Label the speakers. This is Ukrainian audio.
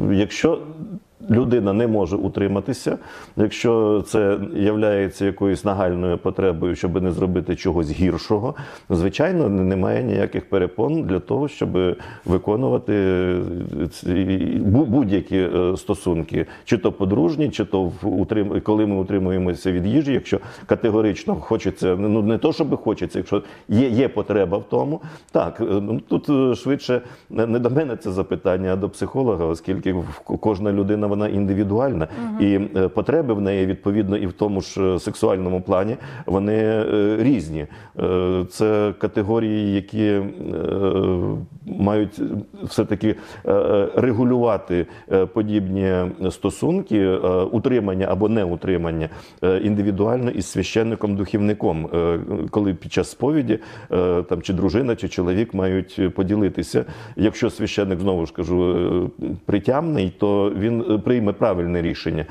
Speaker 1: Якщо людина не може утриматися, якщо це є якоюсь нагальною потребою, щоб не зробити чогось гіршого, звичайно, немає ніяких перепон для того, щоб виконувати бу- будь-які е, стосунки, чи то подружні, чи то в коли ми утримуємося від їжі, якщо категорично хочеться, ну не то, щоб хочеться, якщо є, є потреба в тому, так е, ну тут е, швидше не до мене це запитання, а до психолога, оскільки кожна людина вона індивідуальна, і е, потреби в неї відповідно і в тому ж е, сексуальному плані вони е, різні. Це категорії, які мають все-таки е, е, регулювати е, подібні стосунки, утримання або неутримання індивідуально із священником-духівником, Е, коли під час сповіді там чи дружина, чи чоловік мають поділитися. Якщо священник знову ж кажу притямний, то він прийме правильне рішення.